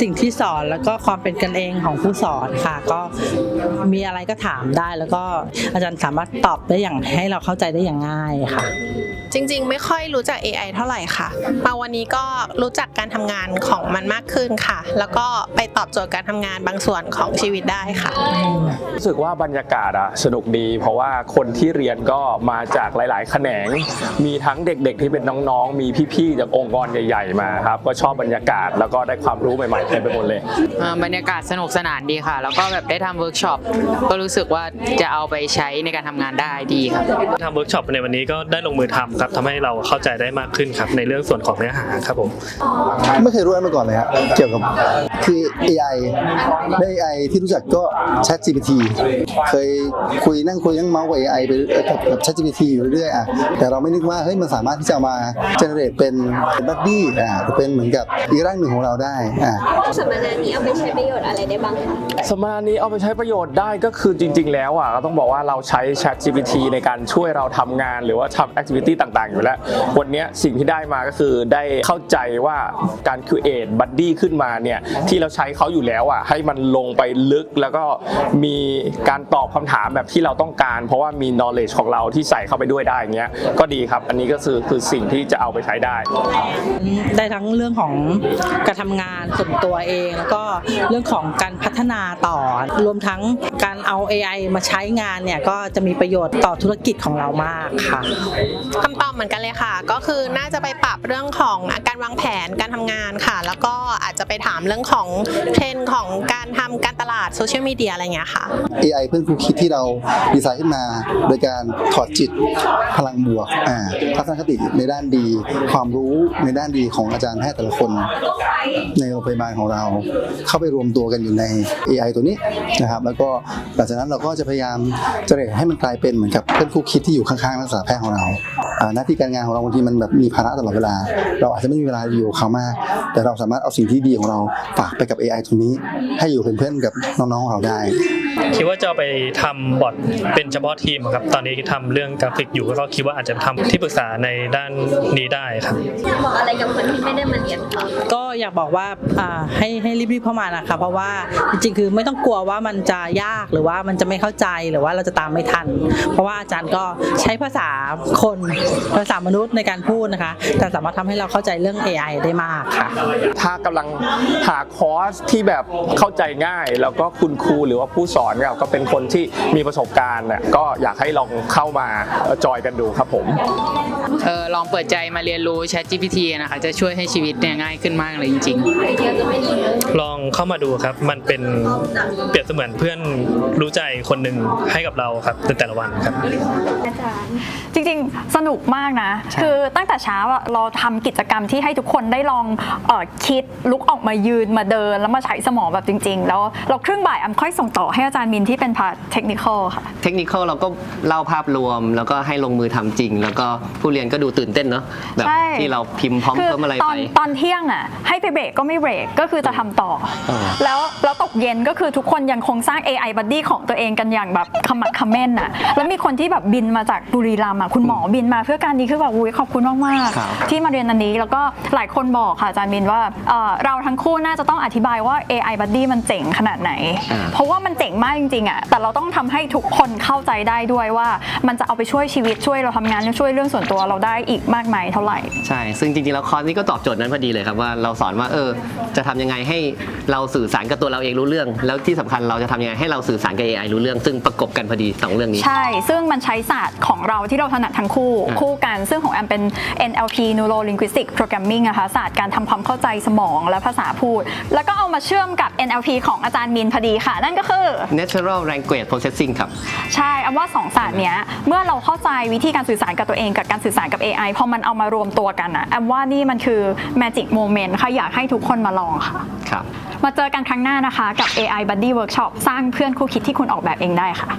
สิ่งที่สอนแล้วก็ความเป็นกันเองของผู้สอนค่ะ ก็มีอะไรก็ถามได้แล้วก็อาจารย์สามารถตอบได้อย่างให้เราเข้าใจได้อย่างง่ายค่ะ จริงๆ ไม่ค่อยรู้จัก AI เท่าไหร่ค่ะ มาวันนี้ก็รู้จักการทำงานของมันมากขึ้นค่ะ แล้วก็ไปตอบโจทย์การทำงานบางส่วนของชีวิตได้ค่ะ รู้สึกว่าบรรยากาศอะสนุกดี เพราะว่าคนที่เรียนก็มาจากหลาย ๆ แขนง มีทั้งเด็กๆ ที่เป็นน้องๆ มีพี่ๆ จากองค์กรใหญ่ ๆ มาครับ ก็ชอบบรรยากาศแล้วก็ได้ความรู้ใหม่ๆเต็มไปหมดเลยเอ่อบรรยากาศสนุกสนานดีค่ะ แล้วก็แบบได้ทำเวิร์กช็อปก็รู้สึกว่าจะเอาไปใช้ในการทำงานได้ดีครับทำเวิร์กช็อปในวันนี้ก็ได้ลงมือทำครับทำให้เราเข้าใจได้มากขึ้นครับในเรื่องส่วนของเนื้อหาครับผม ไม่เคยรู้อะไรมาก่อนเลยฮะเกี่ยวกับคือ AI ใน AI ที่รู้จักก็ Chat GPT เคยคุยนั่งคุยนั่งเมาส์กับ AI ไปเอ่อกับกับ Chat GPT อยู่เรื่อยๆอะแต่เราไม่นึกว่าเฮ้ยมันสามารถที่จะเอามา generate เป็นบัดดี้อ่าหรือเป็นเหมือนกับอีกร่างหนึ่งของเราได้อ่าสัมมนานี้เอาไปใช้ประโยชน์อะไรได้บ้างคะ สมมานี้เอาไปใช้ประโยชน์ได้ก็คือจริง ๆ แล้วอะก็ต้องบอกว่าเราใช้ Chat GPT ในการช่วยเราทำงานหรือว่าทำ activity ต่างๆ อยู่แล้ว วันนี้สิ่งที่ได้มาก็คือได้เข้าใจว่าการ create buddy ขึ้นมาเนี่ยที่เราใช้เขาอยู่แล้วอะให้มันลงไปลึกแล้วก็มีการตอบคำถามแบบที่เราต้องการ เพราะว่ามี knowledge ของเราที่ใส่เข้าไปด้วยได้เงี้ยก็ดีครับ อันนี้ก็คือคือสิ่งที่จะเอาไปใช้ได้ ได้ทั้งเรื่องของการทำงานส่วนตัวเอง แล้วก็เรื่องของการพัฒนาต่อ รวมทั้งการเอา AI มาใช้งานเนี่ยก็จะมีประโยชน์ต่อธุรกิจของเรามากค่ะคำตอบเหมือนกันเลยค่ะ ก็คือน่าจะไปปรับเรื่องของการวางแผนการทำงานค่ะ แล้วก็อาจจะไปถามเรื่องของเทรนด์ของการทำการตลาดโซเชียลมีเดียอะไรเงี้ยค่ะ AI เพื่อนครูคิดที่เราดีไซน์ขึ้นมา โดยการถอดจิตพลังบวกอ่าทัศนคติในด้านดี ความรู้ในด้านดีของอาจารย์แพทย์แต่ละคนในโรงพยาบาลของเรา เข้าไปรวมตัวกันอยู่ใน AI ตัวนี้นะครับแล้วก็หลังจากนั้นเราก็จะพยายามจะเรให้มันกลายเป็นเหมือนกับเพื่อนคู่คิดที่อยู่ข้างๆนักศึกษาแพทย์ของเราหน้าที่การงานของเราบางทีมันแบบมีภาระตลอดเวลา เราอาจจะไม่มีเวลาอยู่เขามาก แต่เราสามารถเอาสิ่งที่ดีของเราฝากไปกับ AI ตัวนี้ ให้อยู่เป็นเพื่อนกับน้องๆของเราได้ คิดว่าจะเอาไปทำบอทเป็นเฉพาะทีมครับ ตอนนี้ทำเรื่องกราฟิกอยู่ก็คิดว่าอาจจะทำที่ปรึกษาในด้านนี้ได้ครับบอกอะไรกับคนที่ไม่ได้มาเรียนคะก็อยากบอกว่าอ่าให้ให้รีบๆเข้ามานะคะเพราะว่าจริงๆคือไม่ต้องกลัวว่ามันจะยากหรือว่ามันจะไม่เข้าใจหรือว่าเราจะตามไม่ทัน เพราะว่าอาจารย์ก็ใช้ภาษาคนภาษามนุษย์ในการพูดนะคะ แต่สามารถทำให้เราเข้าใจเรื่อง AI ได้มากค่ะ ถ้ากำลังหาคอร์สที่แบบเข้าใจง่าย แล้วก็คุณครูหรือว่าผู้สอนเนี่ยก็เป็นคนที่มีประสบการณ์เนี่ยก็อยากให้ลองเข้ามาจอยกันดูครับผมเลองเปิดใจมาเรียนรู้ Chat GPT นะคะจะช่วยให้ชีวิตเนี่ยง่ายขึ้นมากเลยจริงๆลองเข้ามาดูครับ มันเป็นเปรียบเสมือนเพื่อนรู้ใจคนหนึ่งให้กับเราครับในแต่ละวันครับ อาจารย์ จริงๆ สนุกมากนะคือตั้งแต่เช้าอะเราทำกิจกรรมที่ให้ทุกคนได้ลองเออคิดลุกออกมายืนมาเดินแล้วมาใช้สมองแบบจริง ๆ แล้วเราครึ่งบ่ายอำค่อยส่งต่อให้อาจารย์มินที่เป็นพาร์ทเทคนิคค่ะ เทคนิคเราก็เล่าภาพรวม แล้วก็ให้ลงมือทำจริง แล้วก็ผู้เรียนก็ดูตื่นเต้นเนาะแบบใช่ ที่เราพิมพ์พร้อมคืเพิ่มอะไรตอไป นตอนเที่ยงอะให้ไปเบรกก็ไม่เบรกก็คือจะทำต่อ เออ แล้วแล้วตกเย็นก็คือทุกคนยังคงสร้าง AI buddy ของตัวเองกันอย่างแบบขมักเขม้นอะแล้วมีคนที่แบบบินมาจากบุรีรัมย์อะคุณหมอบินมาเพื่อการนี้คือแบบอุ้ยขอบคุณมากครับ ๆที่มาเรียนอันนี้แล้วก็หลายคนบอกค่ะอาจารย์มินว่าเอ่อเราทั้งคู่น่าจะต้องอธิบายว่า AI buddy มันเจ๋งขนาดไหนอ่าเพราะว่ามันเจ๋งมากจริงๆอะแต่เราต้องทำให้ทุกคนเข้าใจได้ด้วยว่า มันจะเอาไปช่วยชีวิตช่วยเราทำงานช่วยเรื่องส่วนตัวเราได้อีกอีกมากมายเท่าไหร่ ใช่ ซึ่งจริงๆ แล้วคอร์สนี้ก็ตอบโจทย์นั้นพอดีเลยครับว่าเราสอนว่าเออจะทำยังไงให้เราสื่อสารกับตัวเราเองรู้เรื่อง แล้วที่สำคัญเราจะทำยังไงให้เราสื่อสารกับ AI รู้เรื่อง ซึ่งประกบกันพอดีสองเรื่องนี้ ใช่ ซึ่งมันใช้ศาสตร์ของเราที่เราถนัดทั้งคู่คู่กัน ซึ่งของแอมเป็น NLP Neuro Linguistic Programming นะคะศาสตร์การทำความเข้าใจสมองและภาษาพูด แล้วก็เอามาเชื่อมกับ NLP ของอาจารย์มินพอดีค่ะ นั่นก็คือ natural language processing ครับ ใช่แอมว่าสองศาสตร์เนี้ยเมื่อเราเข้าใจวิธีการสื่อสารกับตัวเองกับการสื่อสารกับ AI พอมันเอามารวมตัวกันอะแอมว่านี่มันคือ magic moment ค่ะอยากให้ทุกคนมาลองค่ะ ครับ มาเจอกันครั้งหน้านะคะ กับ AI Buddy Workshop สร้างเพื่อนคู่คิดที่คุณออกแบบเองได้ค่ะ